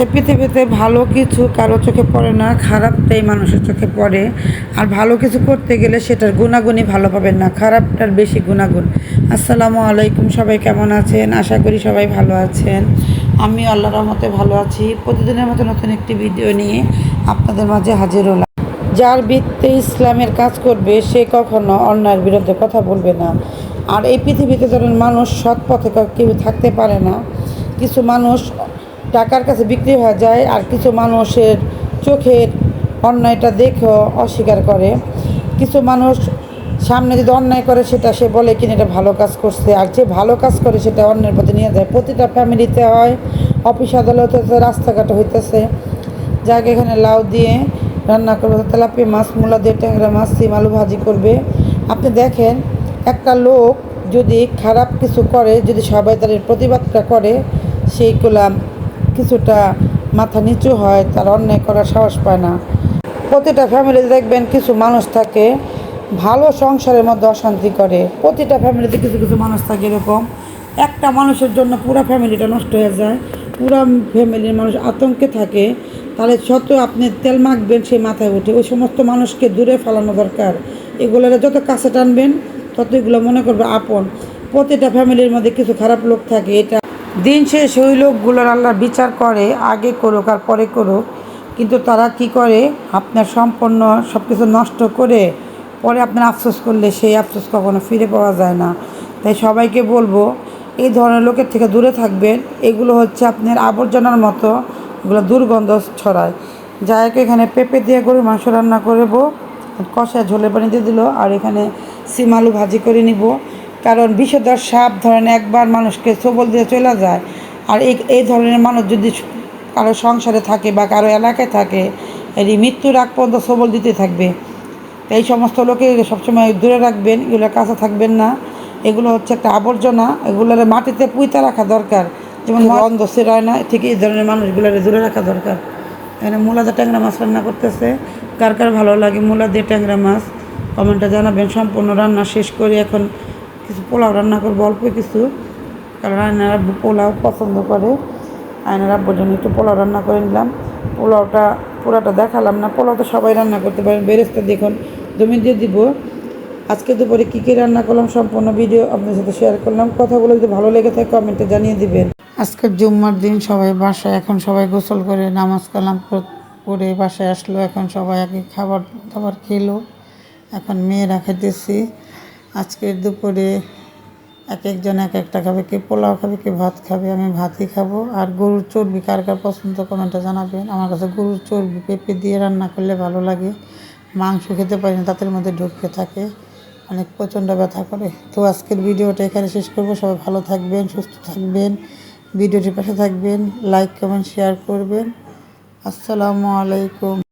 এই পৃথিবীতে ভালো কিছু কারও চোখে পড়ে না, খারাপটাই মানুষের চোখে পড়ে। আর ভালো কিছু করতে গেলে সেটার গুণাগুণই ভালো পাবেন না, খারাপটার বেশি গুণাগুণ। আসসালামু আলাইকুম, সবাই কেমন আছেন? আশা করি সবাই ভালো আছেন। আমি আল্লাহ রহমতে ভালো আছি। প্রতিদিনের মতো নতুন একটি ভিডিও নিয়ে আপনাদের মাঝে হাজির হলাম। যার বৃত্তে ইসলামের কাজ করবে, সে কখনো অন্যায়ের বিরুদ্ধে কথা বলবে না। আর এই পৃথিবীতে ধরেন মানুষ সৎ পথে কেউ থাকতে পারে না। কিছু মানুষ টাকার কাছে বিক্রি হয়ে যায় আর কিছু মানুষের চোখের অন্যায়টা দেখেও অস্বীকার করে। কিছু মানুষ সামনে যদি অন্যায় করে, সেটা সে বলে কিনা এটা ভালো কাজ করছে। আর যে ভালো কাজ করে, সেটা অন্যের প্রতি নিয়ে যায়। প্রতিটা ফ্যামিলিতে হয়, অফিস আদালত হইতেছে রাস্তাঘাটে হইতেছে। যাকে এখানে লাউ দিয়ে রান্না করবে তেলাপি মাছ, মূলা দিয়ে ট্যাংরা মাছ, সিম, আলু ভাজি করবে। আপনি দেখেন, একটা লোক যদি খারাপ কিছু করে, যদি সবাই তার এর প্রতিবাদটা করে সেইগুলা কিছুটা মাথা নিচু হয়, তার অন্যায় করার সাহস পায় না। প্রতিটা ফ্যামিলিতে দেখবেন কিছু মানুষ থাকে, ভালো সংসারের মধ্যে অশান্তি করে। প্রতিটা ফ্যামিলিতে কিছু কিছু মানুষ থাকে এরকম। একটা মানুষের জন্য পুরো ফ্যামিলিটা নষ্ট হয়ে যায়, পুরো ফ্যামিলির মানুষ আতঙ্কে থাকে। তাহলে যত আপনি তেল মাখবেন সেই মাথায় উঠে। ওই সমস্ত মানুষকে দূরে ফেলানো দরকার। এগুলোর যত কাছে টানবেন তত এগুলো মনে করবে আপন। প্রতিটা ফ্যামিলির মধ্যে কিছু খারাপ লোক থাকে, এটা দিন শেষ ওই লোকগুলোর আল্লাহ বিচার করে, আগে করুক আর পরে করুক। কিন্তু তারা কি করে? আপনার সম্পূর্ণ সব কিছু নষ্ট করে পরে আপনার আফসোস করলে সেই আফসোস কখনো ফিরে পাওয়া যায় না। তাই সবাইকে বলব, এই ধরনের লোকের থেকে দূরে থাকবেন। এগুলো হচ্ছে আপনার আবর্জনার মতো, এগুলো দুর্গন্ধ ছড়ায়। যাইকে এখানে পেঁপে দিয়ে গরুর মাংস রান্না করব কষায় ঝোলে পানি দিয়ে দিল, আর এখানে সিম আলু ভাজি করে নিব। কারণ বিষধর সাপ ধরেন একবার মানুষকে সবল দিয়ে চলে যায় আর এই ধরনের মানুষ যদি কারও সংসারে থাকে বা কারও এলাকায় থাকে এর মৃত্যুর আগ পর্যন্ত সবল দিতে থাকবে। এই সমস্ত লোকে সবসময় দূরে রাখবেন এগুলোর কাছে থাকবেন না। এগুলো হচ্ছে একটা আবর্জনা এগুলোর মাটিতে পুঁতে রাখা দরকার। যেমন গন্ধ সেরায় না ঠিক এই ধরনের মানুষগুলোর দূরে রাখা দরকার। এখানে মূলা দিয়ে ট্যাংরা মাছ রান্না করতেছে। কার কার ভালো লাগে মূলা দিয়ে ট্যাংরা মাছ? কমেন্টে জানাবেন। সম্পূর্ণ রান্না শেষ করে এখন কিছু পোলাও রান্না করব অল্প কিছু, কারণ আয়নারা পোলাও পছন্দ করে। আয়নারা জন্য একটু পোলাও রান্না করে নিলাম। পোলাওটা পুরাটা দেখালাম না, পোলাও তো সবাই রান্না করতে পারেন বেরেস্তা দেখুন, জমি দিয়ে দিব। আজকে দুপুরে কী কী রান্না করলাম সম্পূর্ণ ভিডিও আপনার সাথে শেয়ার করলাম। কথাগুলো যদি ভালো লেগে থাকে কমেন্টে জানিয়ে দিবেন। আজকের জুম্মার দিন, সবাই বাসায় এখন সবাই গোসল করে নামাজ কালাম পড়ে বাসায় আসলো। এখন সবাই আগে খাবার দাবার খেলো। এখন মেয়েরা খাইতেছি। আজকের দুপুরে এক একজন এক একটা খাবে কে পোলাও খাবে কে ভাত খাবে, আমি ভাতই খাব। আর গরুর চর্বি কার কার পছন্দ কমেন্টে জানাবেন। আমার কাছে গরুর চর্বি পেঁপে দিয়ে রান্না করলে ভালো লাগে। মাংস খেতে পারি না, তাদের মধ্যে ঢুকে থাকে। অনেক প্রচণ্ড ব্যথা করে। তো আজকের ভিডিওটা এখানে শেষ করব। সবাই ভালো থাকবেন, সুস্থ থাকবেন। ভিডিওটির পাশে থাকবেন লাইক কমেন্ট শেয়ার করবেন। আসসালামু আলাইকুম।